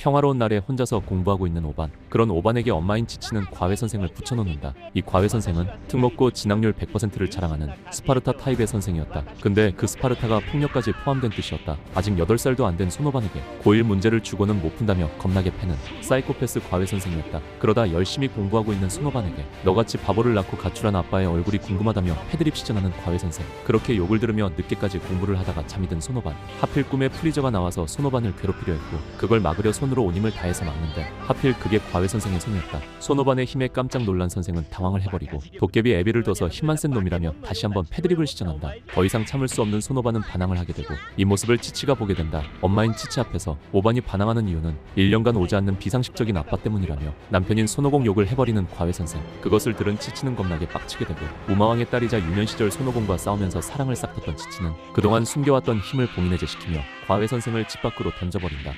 평화로운 날에 혼자서 공부하고 있는 오반. 그런 오반에게 엄마인 치치는 과외 선생을 붙여놓는다. 이 과외 선생은 특목고 진학률 100%를 자랑하는 스파르타 타입의 선생이었다. 근데 그 스파르타가 폭력까지 포함된 뜻이었다. 아직 8살도 안 된 손오반에게 고1 문제를 주고는 못 푼다며 겁나게 패는 사이코패스 과외 선생이었다. 그러다 열심히 공부하고 있는 손오반에게 너같이 바보를 낳고 가출한 아빠의 얼굴이 궁금하다며 패드립 시전하는 과외 선생. 그렇게 욕을 들으며 늦게까지 공부를 하다가 잠이 든 손오반. 하필 꿈에 프리저가 나와서 손오반을 괴롭히려 했고 그걸 막으려 손 으로 온 힘을 다해서 막는데 하필 그게 과외 선생의 손이었다. 손오반의 힘에 깜짝 놀란 선생은 당황을 해버리고 도깨비 애비를 둬서 힘만 센 놈이라며 다시 한번 패드립을 시전한다. 더 이상 참을 수 없는 손오반은 반항을 하게 되고 이 모습을 치치가 보게 된다. 엄마인 치치 앞에서 오반이 반항하는 이유는 1년간 오지 않는 비상식적인 아빠 때문이라며 남편인 손오공 욕을 해버리는 과외 선생. 그것을 들은 치치는 겁나게 빡치게 되고 우마왕의 딸이자 유년 시절 손오공과 싸우면서 사랑을 싹텄던 치치는 그동안 숨겨왔던 힘을 봉인해제시키며 과외 선생을 집 밖으로 던져버린다.